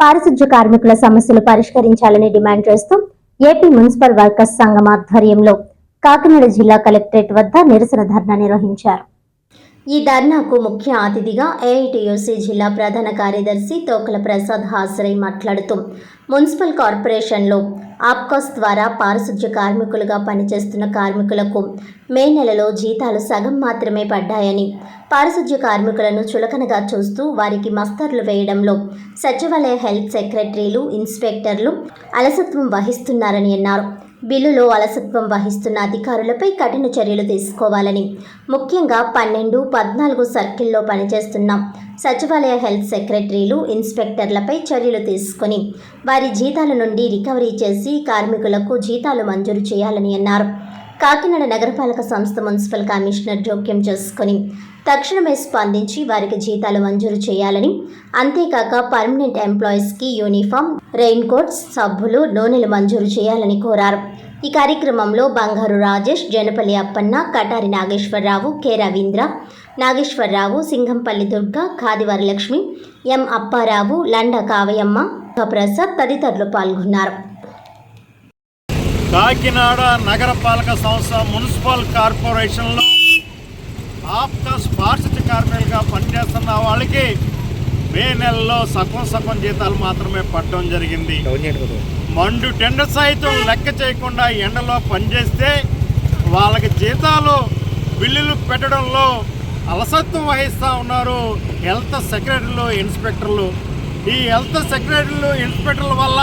పారిశుధ్య కార్మికుల సమస్యలు పరిష్కరించాలని డిమాండ్ చేస్తూ ఏపీ మున్సిపల్ వర్కర్స్ సంఘం ఆధ్వర్యంలో కాకినాడ జిల్లా కలెక్టరేట్ వద్ద నిరసన ధర్నా నిర్వహించారు. ఈ ధర్నాకు ముఖ్య అతిథిగా ఏఐటియుసి జిల్లా ప్రధాన కార్యదర్శి తోకల ప్రసాద్ హాజరై మాట్లాడుతూ మున్సిపల్ కార్పొరేషన్లో ఆప్కాస్ ద్వారా పారిశుధ్య కార్మికులుగా పనిచేస్తున్న కార్మికులకు మే నెలలో జీతాలు సగం మాత్రమే పడ్డాయని పారిశుధ్య కార్మికులను చులకనగా చూస్తూ వారికి మస్తర్లు వేయడంలో సచివాలయ హెల్త్ సెక్రటరీలు ఇన్స్పెక్టర్లు అలసత్వం వహిస్తున్నారని అన్నారు. బిల్లులో అలసత్వం వహిస్తున్న అధికారులపై కఠిన చర్యలు తీసుకోవాలని. ముఖ్యంగా పన్నెండు పద్నాలుగు సర్కిల్లో పనిచేస్తున్న సచివాలయ హెల్త్ సెక్రటరీలు ఇన్స్పెక్టర్లపై చర్యలు తీసుకుని వారి జీతాల నుండి రికవరీ చేసి కార్మికులకు జీతాలు మంజూరు చేయాలని అన్నారు. కాకినాడ నగరపాలక సంస్థ మున్సిపల్ కమిషనర్ జోక్యం చేసుకుని తక్షణమే స్పందించి వారికి జీతాలు మంజూరు చేయాలని. అంతేకాక పర్మనెంట్ ఎంప్లాయీస్కి యూనిఫామ్ రెయిన్ కోట్స్ సబ్బులు నూనెలు మంజూరు చేయాలని కోరారు. ఈ కార్యక్రమంలో బంగారు రాజేష్ జనపల్లి అప్పన్న కటారి నాగేశ్వరరావు కె. రవీంద్ర నాగేశ్వరరావు సింగంపల్లి దుర్గ ఖాది వరలక్ష్మి ఎం. అప్పారావు లండ కావయమ్మ ప్రసాద్ తదితరులు పాల్గొన్నారు. కాకినాడ నగరపాలక సంస్థ మున్సిపల్ కార్పొరేషన్లో ఆప్కాస్ పారిశుద్ధ్య కార్మికులుగా పనిచేస్తున్న వాళ్ళకి మే నెలలో సగం సగం జీతాలు మాత్రమే పడడం జరిగింది. మండు టెండ సైతం లెక్క చేయకుండా ఎండలో పనిచేస్తే వాళ్ళకి జీతాలు బిల్లులు పెట్టడంలో అలసత్వం వహిస్తూ ఉన్నారు హెల్త్ సెక్రటరీలు ఇన్స్పెక్టర్లు. ఈ హెల్త్ సెక్రటరీలు ఇన్స్పెక్టర్ల వల్ల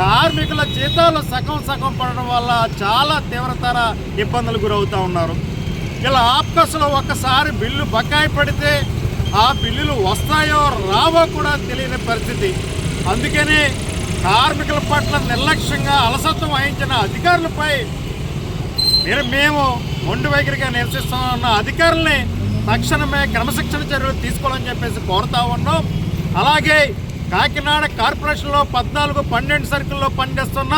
కార్మికుల జీతాలు సగం సగం పడడం వల్ల చాలా తీవ్రతర ఇబ్బందులు గురవుతూ ఉన్నారు. ఇలా ఆప్కస్లో ఒక్కసారి బిల్లు బకాయి పడితే ఆ బిల్లులు వస్తాయో రావో కూడా తెలియని పరిస్థితి. అందుకని కార్మికుల పట్ల నిర్లక్ష్యంగా అలసత్వం వహించిన అధికారులపై మీరు మేము మొండి వైఖరిగా నిరసిస్తున్న అధికారుల్ని తక్షణమే క్రమశిక్షణ చర్యలు తీసుకోవాలని చెప్పేసి కోరుతా ఉన్నాం. అలాగే కాకినాడ కార్పొరేషన్లో పద్నాలుగు పన్నెండు సర్కిల్లో పనిచేస్తున్న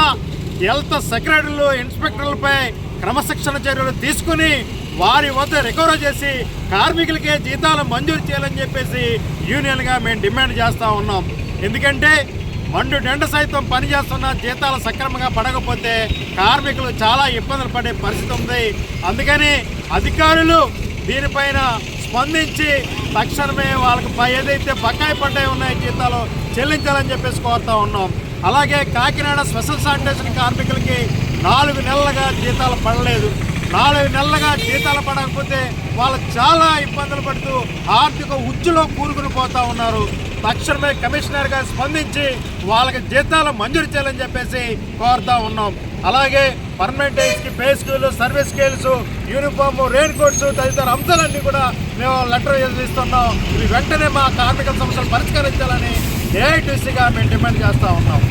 హెల్త్ సెక్రటరీలు ఇన్స్పెక్టర్లపై క్రమశిక్షణ చర్యలు తీసుకుని వారి వద్ద రికవరీ చేసి కార్మికులకే జీతాలు మంజూరు చేయాలని చెప్పేసి యూనియన్గా మేము డిమాండ్ చేస్తూ ఉన్నాం. ఎందుకంటే మండు నిండ సైతం పనిచేస్తున్న జీతాలు సక్రమంగా పడకపోతే కార్మికులు చాలా ఇబ్బందులు పడే పరిస్థితి ఉంది. అందుకని అధికారులు దీనిపైన స్పందించి తక్షణమే వాళ్ళకి పై ఏదైతే బకాయి పడ్డాయి ఉన్నాయో జీతాలు చెల్లించాలని చెప్పేసి కోరుతా ఉన్నాం. అలాగే కాకినాడ స్పెషల్ శానిటేషన్ కార్మికులకి నాలుగు నెలలుగా జీతాలు పడలేదు. నాలుగు నెలలుగా జీతాలు పడకపోతే వాళ్ళు చాలా ఇబ్బందులు పడుతూ ఆర్థిక ఉచ్చులో కూరుకుని పోతా ఉన్నారు. తక్షణమే కమిషనర్ గారు స్పందించి వాళ్ళకి జీతాలు మంజూరు చేయాలని చెప్పేసి కోరుతా ఉన్నాం. అలాగే పర్మనెంట్ డేస్కి pay school service scales uniform raincoats తదితర అంశాలన్నీ కూడా మేము లెటర్ ఇస్తున్నాం. ఇవి వెంటనే మా కార్మిక సమస్యలు పరిష్కరించాలని ఏఐటీసీగా మేము డిమాండ్ చేస్తూ ఉన్నాం.